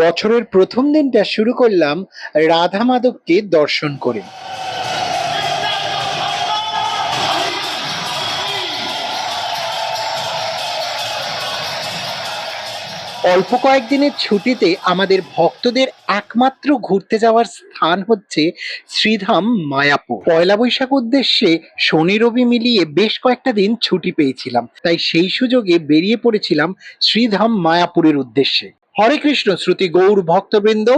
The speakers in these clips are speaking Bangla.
বছরের প্রথম দিনটা শুরু করলাম রাধা মাধবকে দর্শন করে। অল্প কয়েকদিনের ছুটিতে আমাদের ভক্তদের একমাত্র ঘুরতে যাওয়ার স্থান হচ্ছে শ্রীধাম মায়াপুর। পয়লা বৈশাখ উদ্দেশ্যে শনি রবি মিলিয়ে বেশ কয়েকটা দিন ছুটি পেয়েছিলাম, তাই সেই সুযোগে বেরিয়ে পড়েছিলাম শ্রীধাম মায়াপুরের উদ্দেশ্যে। হরে কৃষ্ণ, শ্রুতি গৌর ভক্তবৃন্দ,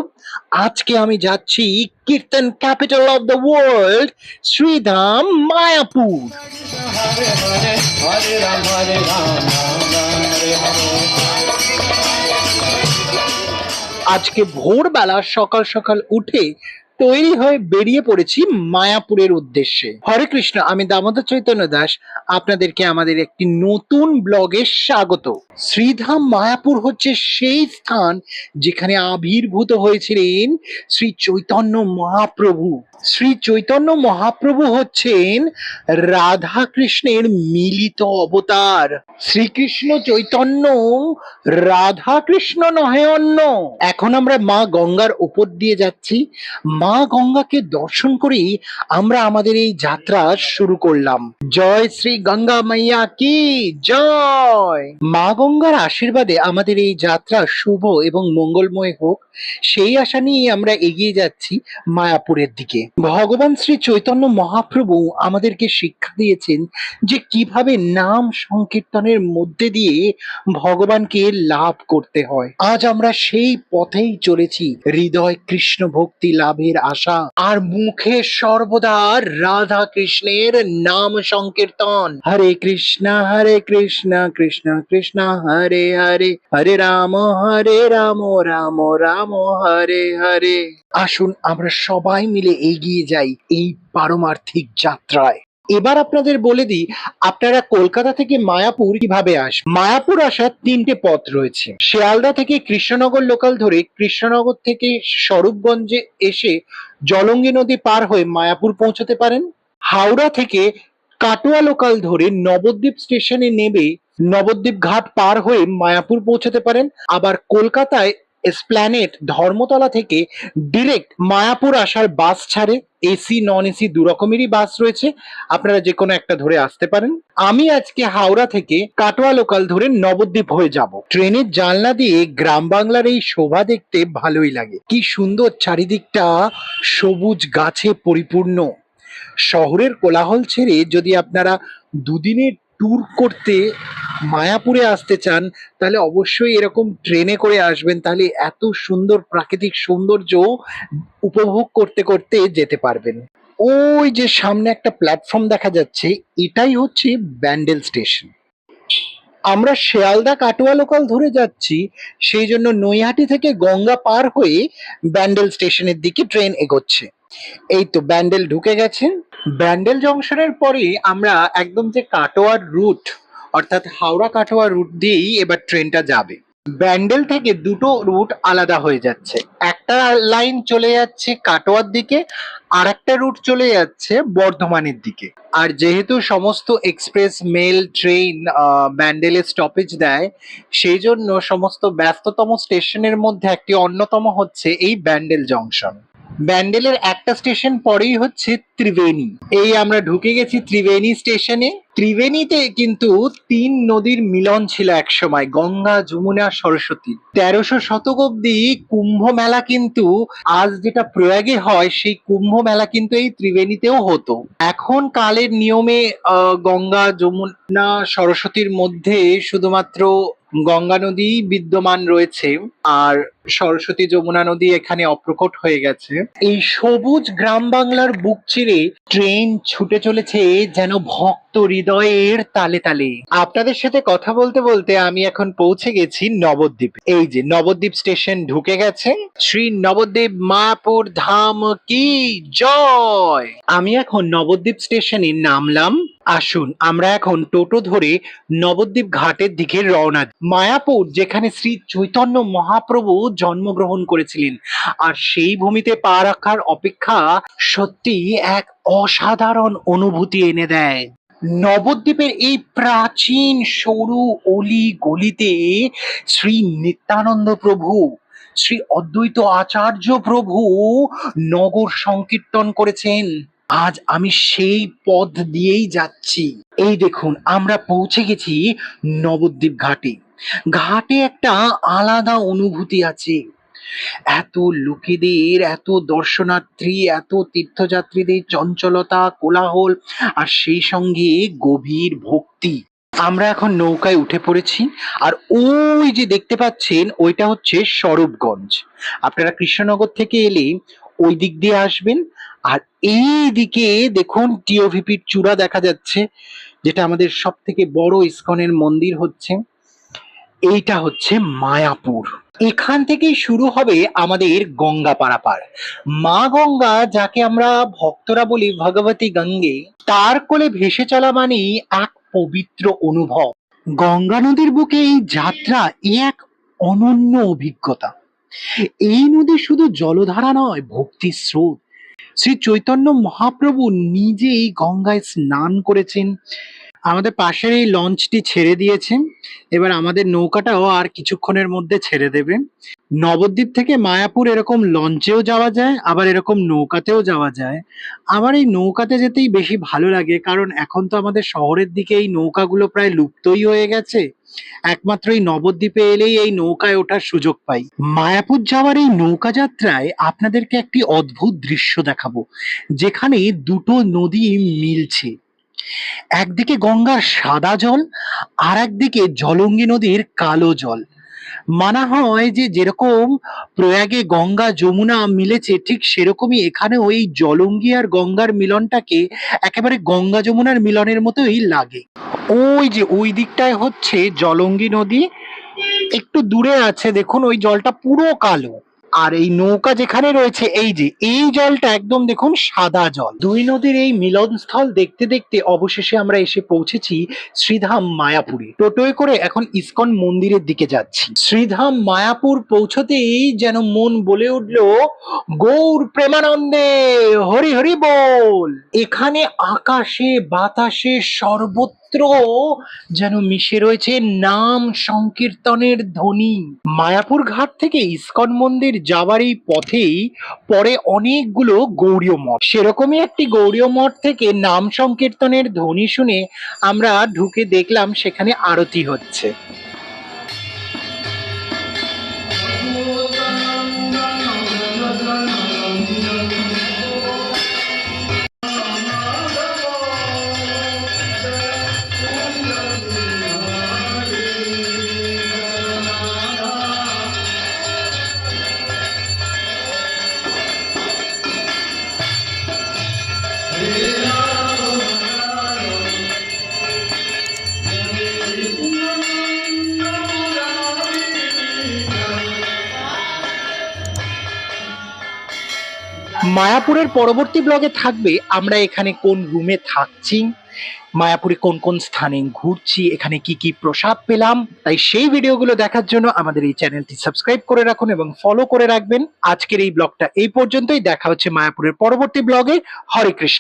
আজকে আমি যাচ্ছি kirtan capital of the world, Sridham Mayapur. আজকে ভোরবেলা সকাল সকাল উঠে তৈরি হয়ে বেরিয়ে পড়েছি মায়াপুরের উদ্দেশ্যে। হরে কৃষ্ণ, আমি দামোদর চৈতন্য দাস। আপনাদেরকে আমাদের একটি নতুন ব্লগে স্বাগত। শ্রীধাম মায়াপুর হচ্ছে সেই স্থান যেখানে আবির্ভূত হয়েছিলেন শ্রী চৈতন্য মহাপ্রভু। শ্রী চৈতন্য মহাপ্রভু হচ্ছেন রাধা কৃষ্ণের মিলিত অবতার। শ্রীকৃষ্ণ চৈতন্য রাধা কৃষ্ণ নহে অন্য। এখন আমরা মা গঙ্গার উপর দিয়ে যাচ্ছি। মা গঙ্গাকে দর্শন করেই আমরা আমাদের এই যাত্রা শুরু করলাম। জয় শ্রী গঙ্গা মাইয়া কি? জয়! মা গঙ্গার আশীর্বাদে আমাদের এই যাত্রা শুভ এবং মঙ্গলময় হোক, সেই আশা নিয়ে আমরা এগিয়ে যাচ্ছি মায়াপুরের দিকে। ভগবান শ্রী চৈতন্য মহাপ্রভু আমাদেরকে শিক্ষা দিয়েছেন যে কীভাবে নাম সংকীর্তনের মধ্যে দিয়ে ভগবানকে লাভ করতে হয়। আজ আমরা সেই পথেই চলেছি। হৃদয় কৃষ্ণ ভক্তি লাভের আশা। আর মুখে সর্বদা রাধা কৃষ্ণের নাম সংকীর্তন। হরে কৃষ্ণ হরে কৃষ্ণ কৃষ্ণ কৃষ্ণ, হরে হরে। হরে রাম হরে রাম রাম রাম, হরে হরে। আসুন আমরা সবাই মিলে এগিয়ে যাই এই পারমার্থিক যাত্রায়। এবার আপনাদের বলে দিই, আপনারা কলকাতা থেকে মায়াপুর কীভাবে আসবেন মায়াপুর আসার তিনটে পথ রয়েছে। শিয়ালদা থেকে কৃষ্ণনগর লোকাল ধরে কৃষ্ণনগর থেকে স্বরূপগঞ্জে এসে জলঙ্গি নদী পার হয়ে মায়াপুর পৌঁছতে পারেন। হাওড়া থেকে কাটোয়া লোকাল ধরে নবদ্বীপ স্টেশনে নেমে নবদ্বীপ ঘাট পার হয়ে মায়াপুর পৌঁছতে পারেন। আবার কলকাতায় এসপ্ল্যানেট ধর্মতলা থেকে ডিরেক্ট মায়াপুর আসার বাস ছাড়ে। এসি নন এসি দু রকমেরই বাস রয়েছে। আপনারা যে কোনো একটা ধরে আসতে পারেন। আমি আজকে হাওড়া থেকে কাটোয়া লোকাল ধরে নবদ্বীপ হয়ে যাব। ট্রেনের জানলা দিয়ে গ্রাম বাংলার এই শোভা দেখতে ভালোই লাগে। কি সুন্দর চারিদিকটা সবুজ গাছে পরিপূর্ণ। শহরের কোলাহল ছেড়ে যদি আপনারা দুদিনের ট্যুর করতে মায়াপুরে আসতে চান, তাহলে অবশ্যই এরকম ট্রেনে করে আসবেন। তাহলে এত সুন্দর প্রাকৃতিক সৌন্দর্য উপভোগ করতে করতে যেতে পারবেন। ওই যে সামনে একটা প্ল্যাটফর্ম দেখা যাচ্ছে, এটাই হচ্ছে ব্যান্ডেল স্টেশন। আমরা শেয়ালদা কাটোয়া লোকাল ধরে যাচ্ছি, সেই জন্য নৈহাটি থেকে গঙ্গা পার হয়ে ব্যান্ডেল স্টেশনের দিকে ট্রেন এগোচ্ছে। এই তো ব্যান্ডেল ঢুকে গেছে। ব্যান্ডেল জংশনের পরে আমরা একদম যে কাটোয়ার রুট, অর্থাৎ হাওড়া কাটোয়া রুট দিয়েই এবার ট্রেনটা যাবে। ব্যান্ডেল থেকে দুটো রুট আলাদা হয়ে যাচ্ছে। একটা লাইন চলে যাচ্ছে কাটোয়ার দিকে আর একটা রুট চলে যাচ্ছে বর্ধমানের দিকে। আর যেহেতু সমস্ত এক্সপ্রেস, মেল, ট্রেন ব্যান্ডেলে স্টপেজ দেয়, সেই জন্য সমস্ত ব্যস্ততম স্টেশনের মধ্যে একটি অন্যতম হচ্ছে এই ব্যান্ডেল জংশন। ব্যান্ডেলের একটা স্টেশন পরেই হচ্ছে ত্রিবেণী। এই আমরা ঢুকে গেছি ত্রিবেণী স্টেশনে। ত্রিবেণীতে কিন্তু তিন নদীর মিলন ছিল একসময়, গঙ্গা, যমুনা, সরস্বতী। তেরোশো শতক অব্দি কুম্ভ মেলা কিন্তু আজ যেটা প্রয়াগে হয়, সেই কুম্ভ মেলা কিন্তু এই ত্রিবেণীতেও হতো। এখন কালের নিয়মে গঙ্গা, যমুনা, সরস্বতীর মধ্যে শুধুমাত্র গঙ্গা নদী বিদ্যমান রয়েছে আর সরস্বতী যমুনা নদী এখানে অপ্রকট হয়ে গেছে। এই সবুজ গ্রাম বাংলার বুক চিরে ট্রেন ছুটে চলেছে যেন ভক্ত হৃদয়ের তালে তালে। আপনাদের সাথে কথা বলতে বলতে আমি এখন পৌঁছে গেছি নবদ্বীপ। এই যে নবদ্বীপ স্টেশন ঢুকে গেছে। শ্রী নবদ্বীপ মায়াপুর ধাম কি জয়! আমি এখন নবদ্বীপ স্টেশনে নামলাম। আসুন, আমরা এখন টোটো ধরে নবদ্বীপ ঘাটের দিকে রওনা মায়াপুর, যেখানে শ্রী চৈতন্য মহাপ্রভু জন্মগ্রহণ করেছিলেন। আর সেই ভূমিতে পা রাখার অপেক্ষা সত্যি এক অসাধারণ অনুভূতি এনে দেয়। নবদ্বীপের এই প্রাচীন সরু অলি গলিতে শ্রী নিত্যানন্দ প্রভু, শ্রী অদ্বৈত আচার্য প্রভু নগর সংকীর্তন করেছেন। আজ আমি সেই পথ দিয়েই যাচ্ছি। এই দেখুন, আমরা পৌঁছে গেছি নবদ্বীপ ঘাটে। ঘাটে একটা আলাদা অনুভূতি আছে। এত লোকেদের, এত দর্শনার্থী, এত তীর্থযাত্রীদের চঞ্চলতা, কোলাহল, আর সেই সঙ্গে গভীর ভক্তি। আমরা এখন নৌকায় উঠে পড়েছি, আর ওই যে দেখতে পাচ্ছেন, ওইটা হচ্ছে স্বরূপগঞ্জ আপনারা কৃষ্ণনগর থেকে এলে ওই দিক দিয়ে আসবেন আর এই দিকে দেখুন টিওভিপির চূড়া দেখা যাচ্ছে, যেটা আমাদের সব থেকে বড় ইস্কনের মন্দির হচ্ছে। এইটা হচ্ছে মায়াপুর। এখান থেকেই শুরু হবে আমাদের গঙ্গা পারাপার। মা গঙ্গা, যাকে আমরা ভক্তরা বলি ভগবতী গঙ্গে, তার কোলে ভেসে চলা মানেই এক পবিত্র অনুভব। গঙ্গা নদীর বুকে এই যাত্রা এ এক অনন্য অভিজ্ঞতা। এই নদী শুধু জলধারা নয় ভক্তি স্রোত। শ্রী চৈতন্য মহাপ্রভু নিজেই গঙ্গায় স্নান করেছেন। আমাদের পাশের এই লঞ্চটি ছেড়ে দিয়েছে। এবার আমাদের নৌকাটাও আর কিছুক্ষণের মধ্যে ছেড়ে দেবে। নবদ্বীপ থেকে মায়াপুর এরকম লঞ্চেও যাওয়া যায়, আবার এরকম নৌকাতেও যাওয়া যায়। আমার এই নৌকাতে যেতেই বেশি ভালো লাগে, কারণ এখন তো আমাদের শহরের দিকে এই নৌকাগুলো প্রায় লুপ্তই হয়ে গেছে। একমাত্র এই নবদ্বীপে এলেই এই নৌকায় ওঠার সুযোগ পাই। মায়াপুর যাওয়ার এই নৌকা যাত্রায় আপনাদেরকে একটি অদ্ভুত দৃশ্য দেখাবো। যেখানে দুটো নদী মিলছে। একদিকে গঙ্গার সাদা জল, আর একদিকে জলঙ্গি নদীর কালো জল। মানা হয় যে যেরকম প্রয়াগে গঙ্গা যমুনা মিলেছে, ঠিক সেরকমই এখানে ওই জলঙ্গি আর গঙ্গার মিলনটাকে একেবারে গঙ্গা যমুনার মিলনের মতোই লাগে। ওই যে ওই দিকটায় হচ্ছে জলঙ্গি নদী। একটু দূরে আছে, দেখুন, ওই জলটা পুরো কালো। আর এই নৌকা যেখানে রয়েছে, এই যে, এই জলটা একদম দেখুন সাদা জল। দুই নদীর এই মিলনস্থল দেখতে দেখতে অবশেষে আমরা এসে পৌঁছেছি শ্রীধাম মায়াপুরে। টোটোয় করে এখন ইসকন মন্দিরের দিকে যাচ্ছি। শ্রীধাম মায়াপুর পৌঁছতেই যেন মন বলে উঠল, গৌর প্রেমানন্দে, হরি হরি বল! এখানে আকাশে, বাতাসে সর্বত্র যেন মিশে রয়েছে নাম সংকীর্তনের ধ্বনি। মায়াপুর ঘাট থেকে ইস্কন মন্দির যাওয়ার এই পথেই পরে অনেকগুলো গৌরীয় মঠ। সেরকমই একটি গৌরীয় মঠ থেকে নাম সংকীর্তনের ধ্বনি শুনে আমরা ঢুকে দেখলাম সেখানে আরতি হচ্ছে। মায়াপুরের পরবর্তী ব্লগে থাকবে আমরা এখানে কোন রুমে থাকছি, মায়াপুরে কোন কোন স্থানে ঘুরছি, এখানে কি কি প্রসাদ পেলাম, তাই সেই ভিডিওগুলো দেখার জন্য আমাদের এই চ্যানেলটি সাবস্ক্রাইব করে রাখুন এবং ফলো করে রাখবেন। আজকের এই ব্লগটা এই পর্যন্তই, দেখা হচ্ছে মায়াপুরের পরবর্তী ব্লগে। হরে কৃষ্ণ।